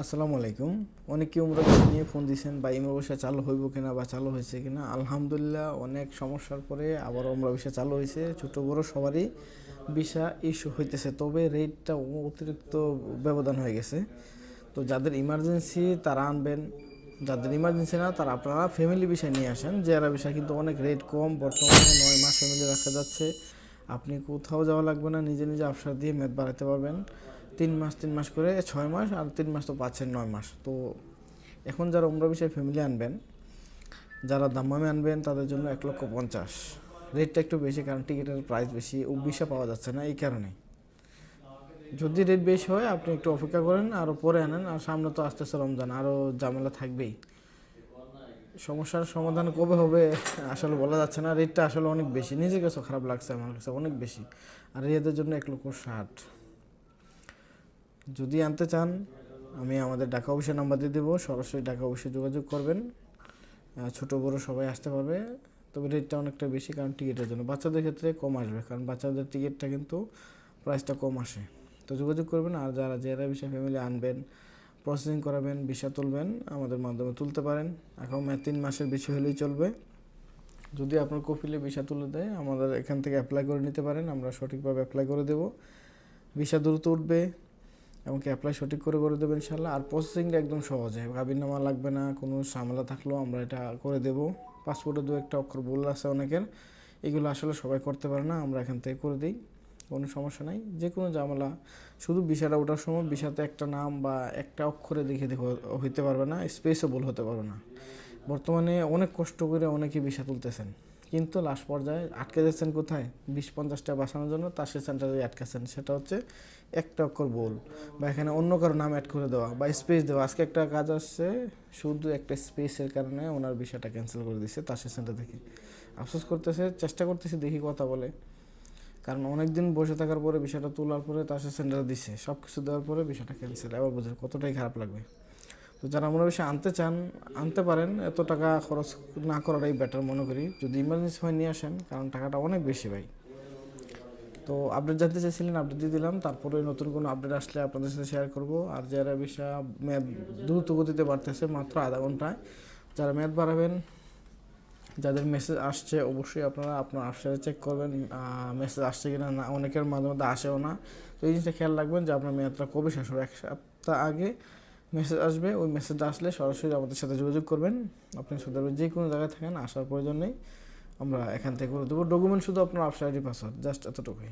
আসসালামু আলাইকুম। অনেকে উমরা নিয়ে ফোন দিয়েছেন বা ইমরা চালু হইব কিনা বা চালু হয়েছে কিনা? আলহামদুলিল্লাহ, অনেক সমস্যার পরে আবার উমরা বিষয় চালু হয়েছে। ছোট বড় সবারই ভিসা ইস্যু হইতেছে, তবে রেটটা অতিরিক্ত ব্যবধান হয়ে গেছে। তো যাদের ইমার্জেন্সি তারা আনবেন। যাদের ইমার্জেন্সি না, তারা আপনারা ফ্যামিলি বিষয় নিয়ে আসেন। জেরা বিষয় কিন্তু অনেক রেট কম, বর্তমানে নয় মাস ফ্যামিলি রাখা যাচ্ছে। আপনি কোথাও যাওয়া লাগবে না, নিজে নিজে আফসার দিয়ে মেদ বাড়াতে পারবেন। তিন মাস তিন মাস করে ছয় মাস আর তিন মাস তো পাচ্ছেন নয় মাস। তো এখন যারা উমরা বিষয় ফ্যামিলি আনবেন, যারা দামামে আনবেন, তাদের জন্য এক লক্ষ পঞ্চাশ। রেটটা একটু বেশি কারণ টিকিটের প্রাইস বেশি ও ভিসা পাওয়া যাচ্ছে না এই কারণে। যদি রেট বেশি হয়, আপনি একটু অপেক্ষা করেন আরও পরে আনেন, আর সামনে তো আসতেছে রমজান আরও ঝামেলা থাকবেই। সমস্যার সমাধান কবে হবে আসলে বলা যাচ্ছে না রেটটা আসলে অনেক বেশি। নিজের কাছে খারাপ লাগছে, আমার কাছে অনেক বেশি। আর এদের জন্য এক লক্ষ ষাট। যদি আনতে চান, আমি আমাদের ঢাকা অফিসের নাম্বার দিয়ে দেবো। সরাসরি ঢাকা অফিসে যোগাযোগ করবেন। ছোট বড় সবাই আসতে পারবে। তবে রেটটা অনেকটা বেশি, কারণ টিকিটের জন্য। বাচ্চাদের ক্ষেত্রে কম আসবে, কারণ বাচ্চাদের টিকিটটা কিন্তু প্রাইসটা কম আসে। তো যোগাযোগ করবেন, আর যারা যারা বিষয় ফ্যামিলি আনবেন প্রসেসিং করাবেন, ভিসা তুলবেন, আমাদের মাধ্যমে তুলতে পারেন। এখন তিন মাসের বেশি হলেই চলবে। যদি আপনার কপিলে ভিসা তুলে দেয়, আমাদের এখান থেকে অ্যাপ্লাই করে নিতে পারেন। আমরা সঠিকভাবে অ্যাপ্লাই করে দেব। ভিসা দ্রুত উঠবে। এমনকি অ্যাপ্লাই সঠিক করে করে দেবেন ইনশাল্লাহ আর প্রসেসিংটা একদম সহজ সহজে নামা লাগবে না, কোনো ঝামেলা থাকলেও আমরা এটা করে দেব। পাসপোর্টে দু একটা অক্ষর ভুল আছে অনেকের। এগুলো আসলে সবাই করতে পারে না, আমরা এখান থেকে করে দিই। কোনো সমস্যা নাই। যে কোনো ঝামেলা। শুধু বিষয়টা ওঠার সময় বিষাতে একটা নাম বা একটা অক্ষরে দেখে দেখে হইতে পারবে না স্পেসও ভুল হতে পারবে না। বর্তমানে অনেক কষ্ট করে অনেকে বিষা তুলতেছেন। কিন্তু লাস্ট পর্যায়ে আটকে যাচ্ছেন কোথায়? বিশ পঞ্চাশটা বাঁচানোর জন্য তার সে সেন্টারে আটকাছেন। সেটা হচ্ছে একটা অক্ষর বল বা এখানে অন্য কারও নাম অ্যাড করে দেওয়া বা স্পেস দেওয়া। আজকে একটা কাজ আসছে, শুধু একটা স্পেসের কারণে ওনার বিষয়টা ক্যান্সেল করে দিচ্ছে তার সে সেন্টার থেকে। আফসোস করতেছে, চেষ্টা করতেছে দেখি কথা বলে। কারণ অনেক দিন বসে থাকার পরে বিষয়টা তোলার পরে তার সে সেন্টারে দিচ্ছে সব কিছু দেওয়ার পরে বিষয়টা ক্যান্সেল এবার বুঝেন কতটাই খারাপ লাগবে। তো যারা আমরা বেশি আনতে চান, আনতে পারেন। এত টাকা খরচ না করাটাই বেটার মনে করি। যদি ইমার্জেন্সি হয় নিয়ে আসেন, কারণ টাকাটা অনেক বেশি ভাই। তো আপডেট জানতে চাইছিলেন আপডেট দিয়ে দিলাম। তারপরে নতুন কোনো আপডেট আসলে আপনাদের সাথে শেয়ার করব। আর যারা বিষয় ম্যাথ দ্রুত গতিতে বাড়তেছে, মাত্র আধা ঘন্টায়, যারা ম্যাথ বাড়াবেন, যাদের মেসেজ আসছে, অবশ্যই আপনারা আপনার আফসারে চেক করবেন। মেসেজ আসছে কিনা না, অনেকের মাঝে মধ্যে আসেও না। তো এই জিনিসটা খেয়াল রাখবেন যে আপনার মেয়াদটা কবে শেষ হবে। এক সপ্তাহ আগে মেসেজ আসবে, ওই মেসেজটা আসলে সরাসরি আমাদের সাথে যোগাযোগ করবেন। আপনি সুন্দরবন যে কোনো জায়গায় থাকেন, আসার প্রয়োজন নেই। আমরা এখান থেকে করে দেবো। ডকুমেন্ট শুধু আপনার আফসার পাসওয়ার্ড জাস্ট এতটুকুই।